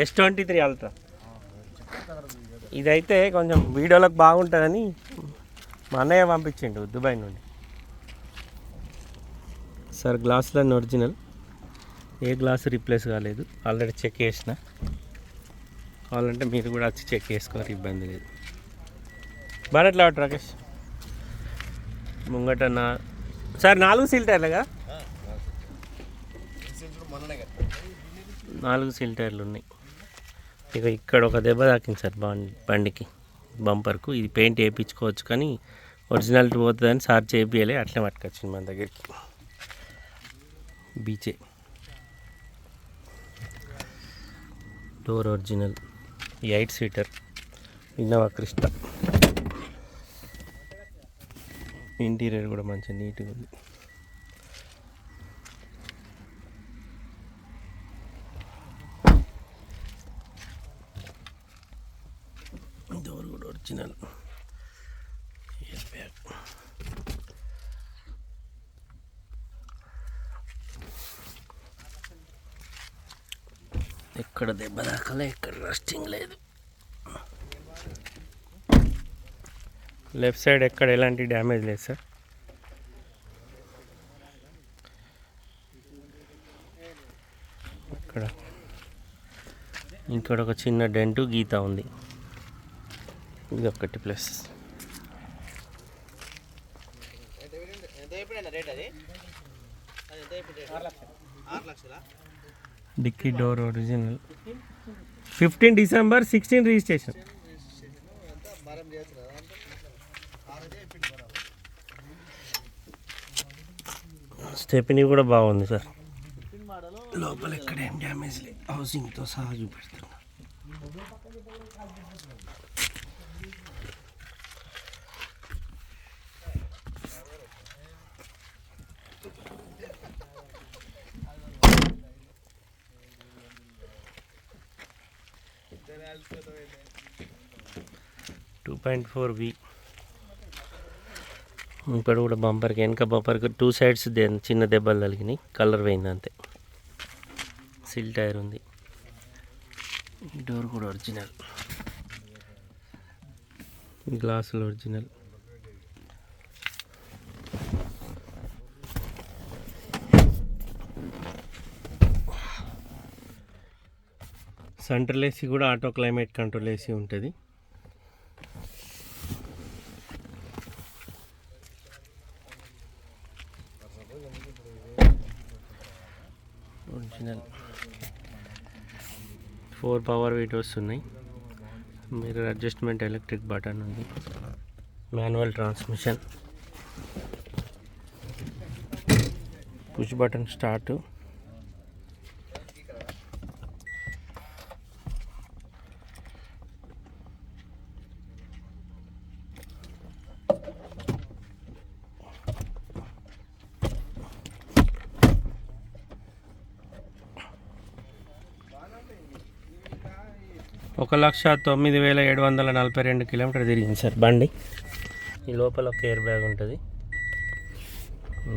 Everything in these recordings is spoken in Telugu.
ఎస్ ట్వంటీ త్రీ అల్ట్రా ఇదైతే కొంచెం వీడియోలకు బాగుంటుందని మా అన్నయ్య పంపించిండు దుబాయ్ నుండి. సార్ గ్లాసులన్నీ ఒరిజినల్. ఏ గ్లాసు రీప్లేస్ కాలేదు. ఆల్రెడీ చెక్ చేసిన. కావాలంటే మీరు కూడా వచ్చి చెక్ చేసుకోరు ఇబ్బంది లేదు. బాగా రాకేష్. ముంగట నా సార్ నాలుగు సీల్ టైర్లుగా నాలుగు సీల్ టైర్లు ఉన్నాయి. ఇక ఇక్కడ ఒక దెబ్బ తాకింది సార్ బండికి బంపర్కు. ఇది పెయింట్ వేయించుకోవచ్చు కానీ ఒరిజినాలిటీ పోతుందని సార్ చేపియలే అట్లే పట్టుకొచ్చింది మన దగ్గరికి. బీచే. Door original. Eight seater. Innova Crysta. Interior కూడా మంచి నీట్గా ఉంది డోర్ కూడా ఒరిజినల్ ఎయిర్ బ్యాగ్ ఎక్కడ దెబ్బ దాకలే ఎక్కడ రస్టింగ్ లేదు. లెఫ్ట్ సైడ్ ఎక్కడ ఎలాంటి డ్యామేజ్ లేదు సార్. ఇక్కడ. ఇక్కడ ఒక చిన్న డెంటు గీత ఉంది. ఇది ఒకటి ప్లస్. రేట్ అది? ఆరు లక్షలా? Dickey door original. Fifteen December sixteen registration. Stepney కూడా బాగుంది సార్. లోపల ఎక్కడ ఏం డ్యామేజ్ లేదు హౌసింగ్తో సహా చూపెడుతున్నా. Two point four V. ఇక్కడ కూడా బంపర్కి వెనక బంపర్కి టూ సైడ్స్ చిన్న దెబ్బలు తగిలినాయి. కలర్ పోయింది అంతే. సిల్ టైర్ ఉంది. డోర్ కూడా ఒరిజినల్ గ్లాసులు ఒరిజినల్ సెంట్రల్ ఏసీ కూడా ఆటో క్లైమేట్ కంట్రోల్ ఏసీ ఉంటుంది. ఒరిజినల్ ఫోర్ పవర్ వీడియోస్ ఉన్నాయి. మీరు అడ్జస్ట్మెంట్ ఎలక్ట్రిక్ బటన్ ఉంది. Manual transmission push button start ఒక లక్ష తొమ్మిది వేల ఏడు వందల నలభై రెండు కిలోమీటర్ తిరిగింది సార్ బండి. ఈ లోపల ఒక ఎయిర్ బ్యాగ్ ఉంటుంది.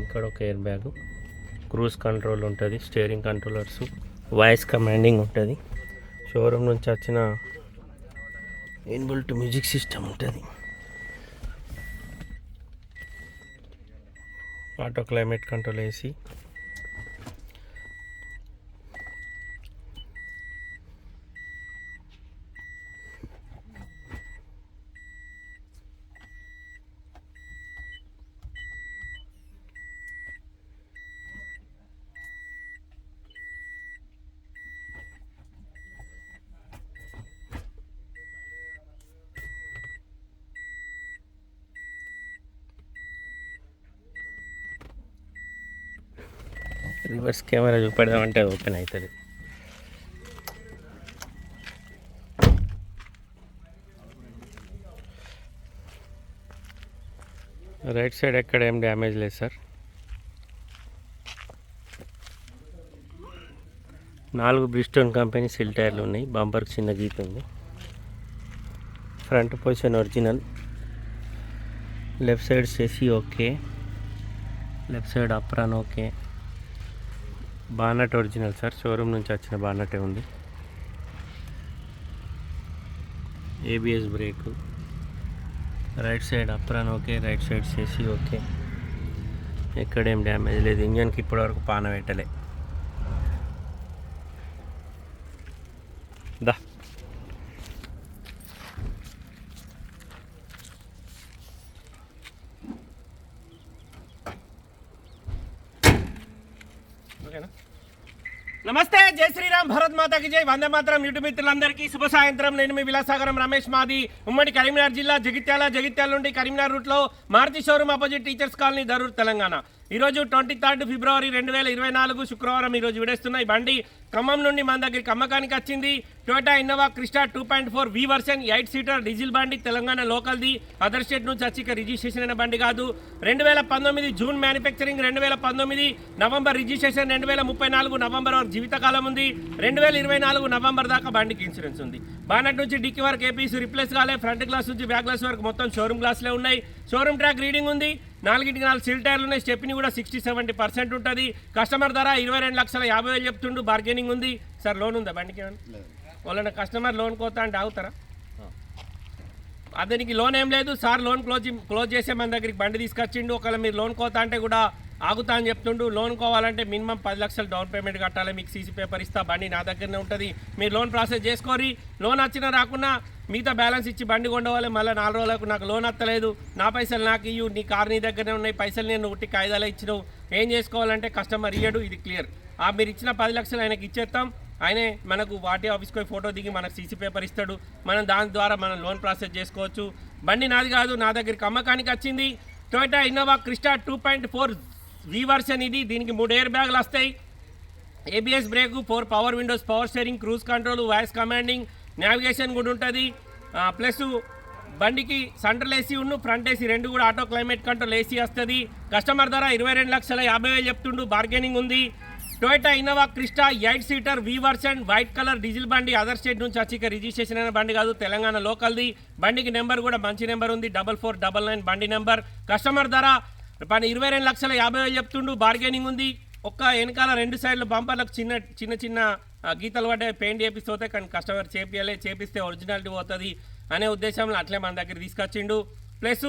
ఇక్కడ ఒక ఎయిర్ బ్యాగ్. క్రూజ్ కంట్రోల్ ఉంటుంది స్టీరింగ్ కంట్రోలర్స్ వాయిస్ కమాండింగ్ ఉంటుంది. షోరూమ్ నుంచి వచ్చిన ఇన్బుల్ట్ మ్యూజిక్ సిస్టమ్ ఉంటుంది. Auto climate control AC. Reverse camera చూపెడదామంటే అది ఓపెన్ అవుతుంది. రైట్ సైడ్ ఎక్కడ ఏం డ్యామేజ్ లేదు సార్. నాలుగు బ్రిస్టోన్ కంపెనీ సిల్ టైర్లు ఉన్నాయి. బంపర్కి చిన్న గీత ఉంది. Front position original left side సెసి okay left side apron okay bonnet original sir. Showroom నుంచి వచ్చిన బానటే ఉంది. ABS brake. Right side apron okay right side చేసి ఓకే. ఎక్కడేం డ్యామేజ్ లేదు. ఇంజన్కి ఇప్పటివరకు పాన పెట్టలే. నమస్తే జై శ్రీరామ్ భరత్ మాతాకి జై. వందే మాత్రం యూట్యూబ్ మిత్రులందరికీ శుభ సాయంత్రం. నేను మీ విలాసాగరం రమేష్ మాది. ఉమ్మడి కరీంనగర్ జిల్లా జగిత్యాల జగిత్యాల నుండి కరీంనగర్ రూట్లో Maruti showroom opposite teachers colony Darur Telangana. ఈరోజు ట్వంటీ థర్డ్ ఫిబ్రవరి రెండు వేల ఇరవై నాలుగు శుక్రవారం ఈరోజు విడేస్తున్నాయి. బండి ఖమ్మం నుండి మన దగ్గరికి అమ్మకానికి వచ్చింది. Toyota Innova Crysta two point four V version eight seater diesel బండి తెలంగాణ లోకల్ది అదర్ స్టేట్ నుంచి వచ్చి ఇక రిజిస్ట్రేషన్ అయిన బండి కాదు. రెండు వేల పంతొమ్మిది జూన్ మ్యానుఫ్యాక్చరింగ్ రెండు వేల పంతొమ్మిది నవంబర్ రిజిస్ట్రేషన్ రెండు వేల ముప్పై నాలుగు నవంబర్ వరకు జీవితకాలం ఉంది. రెండు వేల ఇరవై నాలుగు నవంబర్ దాకా బండికి ఇన్సూరెన్స్ ఉంది. బానట్ నుంచి డిక్కి వరకు ఏపీసీ రిప్లేస్ కాలే. ఫ్రంట్ గ్లాస్ నుంచి బ్యాక్ గ్లాస్ వరకు మొత్తం షోరూమ్ గ్లాస్లే ఉన్నాయి. షోరూమ్ ట్రాక్ రీడింగ్ ఉంది. నాలుగింటికి నాలుగు సిల్ టైర్లు ఉన్నాయి. స్టెప్ని కూడా సిక్స్టీ సెవెంటీ పర్సెంట్ ఉంటుంది. కస్టమర్ ధర ఇరవై రెండు లక్షల యాభై వేలు చెప్తుండు. బార్గెనింగ్ ఉంది. సార్ లోన్ ఉందా బండికి? వాళ్ళని కస్టమర్ లోన్ కోతా అంటే ఆగుతారా? అతనికి లోన్ ఏం లేదు. సార్ లోన్ క్లోజ్ క్లోజ్ చేసే మన దగ్గరికి బండి తీసుకొచ్చిండు. ఒకవేళ మీరు లోన్ కోతా అంటే కూడా ఆగుతా అని చెప్తుండు. లోన్ కావాలంటే మినిమం పది లక్షలు డౌన్ పేమెంట్ కట్టాలి. మీకు సీసీ పేపర్ ఇస్తా బండి నా దగ్గరనే ఉంటుంది. మీరు లోన్ ప్రాసెస్ చేసుకోరి. లోన్ వచ్చినా రాకున్నా మిగతా బ్యాలెన్స్ ఇచ్చి బండి కొండవాలి. మళ్ళీ నాలుగు రోజులకు నాకు లోన్ అత్తలేదు. నా పైసలు నాకు ఇయ్యు. నీ కార్ నీ దగ్గరనే ఉన్నాయి. పైసలు నేను ఉట్టి కాయిదాలు ఇచ్చినావు. ఏం చేసుకోవాలంటే కస్టమర్ ఇయ్యడు. ఇది క్లియర్. ఆ మీరు ఇచ్చిన పది లక్షలు ఆయనకి ఇచ్చేస్తాం ఆయనే మనకు వాటి ఆఫీస్కి పోయి ఫోటో దిగి మనకు సీసీ పేపర్ ఇస్తాడు. మనం దాని ద్వారా మనం లోన్ ప్రాసెస్ చేసుకోవచ్చు. బండి నాది కాదు నా దగ్గరికి అమ్మకానికి వచ్చింది. Toyota Innova Crysta two point four V version ఇది దీనికి మూడు ఎయిర్ బ్యాగులు వస్తాయి. ABS brake four power windows power steering cruise control voice commanding navigation కూడా ఉంటుంది. ప్లస్ బండికి సెంట్రల్ ఏసీ ఉండు ఫ్రంట్ ఏసీ రెండు కూడా ఆటో క్లైమేట్ కంట్రోల్ ఏసీ వస్తుంది. కస్టమర్ ధర ఇరవై రెండు లక్షల యాభై వేలు చెప్తుండు బార్గెనింగ్ ఉంది. Toyota Innova Crysta eight seater V version white colour diesel బండి అదర్ స్టేట్ నుంచి వచ్చి రిజిస్ట్రేషన్ అయిన బండి కాదు తెలంగాణ లోకల్ది బండికి నెంబర్ కూడా మంచి నెంబర్ ఉంది డబల్ ఫోర్ డబల్ నైన్ బండి నెంబర్ కస్టమర్ ధర పని ఇరవై రెండు లక్షల యాభై వేలు చెప్తుండు బార్గెనింగ్ ఉంది. ఒక్క వెనకాల రెండు సైడ్లు బంపర్లకు చిన్న చిన్న చిన్న గీతలు పడ్డాయి. పెయింట్ చేపిస్తే కానీ కస్టమర్ చేపియాలి చేపిస్తే ఒరిజినాలిటీ పోతుంది అనే ఉద్దేశంలో అట్లే మన దగ్గర తీసుకొచ్చిండు. Plus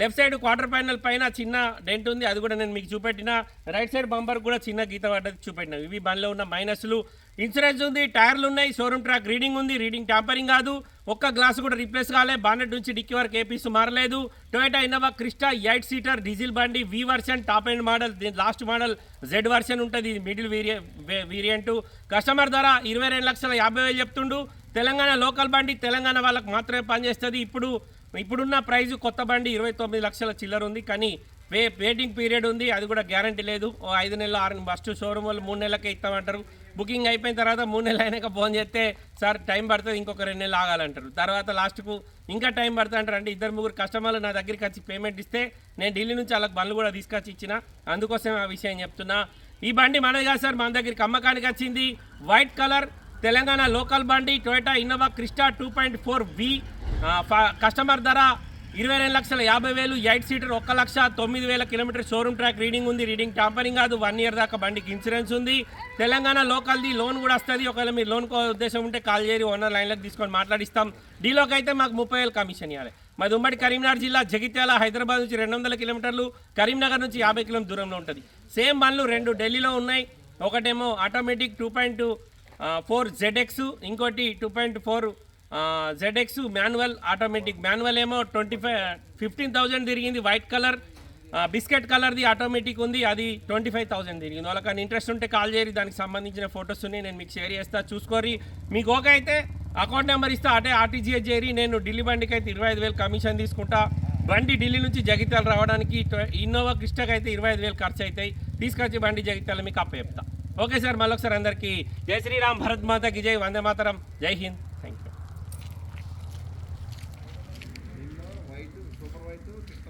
left side quarter panel పైన చిన్న డెంట్ ఉంది అది కూడా నేను మీకు చూపెట్టిన. రైట్ సైడ్ బంపర్ కూడా చిన్న గీత పడ్డది చూపెట్టిన. ఇవి బండ్లో ఉన్న మైనస్లు ఇన్సూరెన్స్ ఉంది టైర్లు ఉన్నాయి షోరూమ్ ట్రాక్ రీడింగ్ ఉంది రీడింగ్ ట్యాంపరింగ్ కాదు. ఒక్క గ్లాస్ కూడా రీప్లేస్ కాలే. బానెట్ నుంచి డిక్కి వరకు ఏపీస్ మారలేదు. Toyota Innova Crysta eight seater diesel బండి V version top end model last model Z version ఉంటుంది ఇది మిడిల్ వేరియ వేరియంట్. కస్టమర్ ధర ఇరవై రెండు లక్షల యాభై వేలు చెప్తుండు. తెలంగాణ లోకల్ బండి తెలంగాణ వాళ్ళకి మాత్రమే పనిచేస్తుంది. ఇప్పుడు ఇప్పుడున్న ప్రైజ్ కొత్త బండి ఇరవై తొమ్మిది లక్షల చిల్లర ఉంది. కానీ వే వెయిటింగ్ పీరియడ్ ఉంది. అది కూడా గ్యారంటీ లేదు. ఓ ఐదు నెలలు ఆరు ఫస్ట్ షోరూమ్ వాళ్ళు మూడు నెలలకే ఇస్తామంటారు. బుకింగ్ అయిపోయిన తర్వాత మూడు నెలలు అయినాక ఫోన్ చేస్తే సార్ టైం పడుతుంది ఇంకొక రెండు నెలలు ఆగాలంటారు. తర్వాత లాస్ట్కు ఇంకా టైం పడుతుంది అంటారు. అంటే ఇద్దరు ముగ్గురు కస్టమర్లు నా దగ్గరికి వచ్చి పేమెంట్ ఇస్తే నేను ఢిల్లీ నుంచి వాళ్ళకి బండ్లు కూడా తీసుకొచ్చి ఇచ్చిన. అందుకోసం ఆ విషయం చెప్తున్నా. ఈ బండి మనది కాదు సార్ మన దగ్గరికి అమ్మకానికి వచ్చింది. వైట్ కలర్ తెలంగాణ లోకల్ బండి Toyota Innova Crysta two point four V. Customer ధర ఇరవై రెండు లక్షల యాభై వేలు ఎయిట్ సీటర్ ఒక్క లక్ష తొమ్మిది వేల కిలోమీటర్ షోరూమ్ ట్రాక్ రీడింగ్ ఉంది. రీడింగ్ టాంపరింగ్ కాదు వన్ ఇయర్ దాకా బండికి ఇన్సూరెన్స్ ఉంది. తెలంగాణ లోకల్ది లోన్ కూడా వస్తుంది. ఒకవేళ మీరు లోన్ ఉద్దేశం ఉంటే కాల్ చేయరి ఓనర్ లైన్లోకి తీసుకొని మాట్లాడిస్తాం. డీలోకి అయితే మాకు ముప్పై వేలు కమిషన్ ఇవ్వాలి. మాది ఉమ్మడి కరీంనగర్ జిల్లా జగిత్యాల హైదరాబాద్ నుంచి రెండు వందల కిలోమీటర్లు కరీంనగర్ నుంచి యాభై కిలోమీటర్ దూరంలో ఉంటుంది. సేమ్ బండ్లు రెండు ఢిల్లీలో ఉన్నాయి. ఒకటేమో automatic two point four ZX ఇంకోటి two point four ZX manual automatic. Manual ఏమో ట్వంటీ ఫైవ్ ఫిఫ్టీన్ థౌజండ్ తిరిగింది వైట్ కలర్. బిస్కెట్ కలర్ది ఆటోమేటిక్ ఉంది అది ట్వంటీ ఫైవ్ థౌసండ్ తిరిగింది. వాళ్ళకి ఇంట్రెస్ట్ ఉంటే కాల్ చేయరు దానికి సంబంధించిన ఫొటోస్ ఉన్నాయి నేను మీకు షేర్ చేస్తా చూసుకోరి మీకు ఓకే అయితే అకౌంట్ నెంబర్ ఇస్తా అటే ఆర్టీజీఎస్ చేరి నేను ఢిల్లీ బండికి అయితే ఇరవై ఐదు వేలు కమిషన్ తీసుకుంటా. బండి ఢిల్లీ నుంచి జగిత్యాల రావడానికి ఇన్నోవా క్రిస్టాకి అయితే ఇరవై ఐదు వేలు ఖర్చు అవుతాయి తీసుకొచ్చి బండి జగిత్యాల మీకు అప్ప చెప్తా ఓకే సార్ మళ్ళొకసారి అందరికీ. జై శ్రీరామ్ భరత్ మాతకి జై వందే మాతరం. జై హింద్.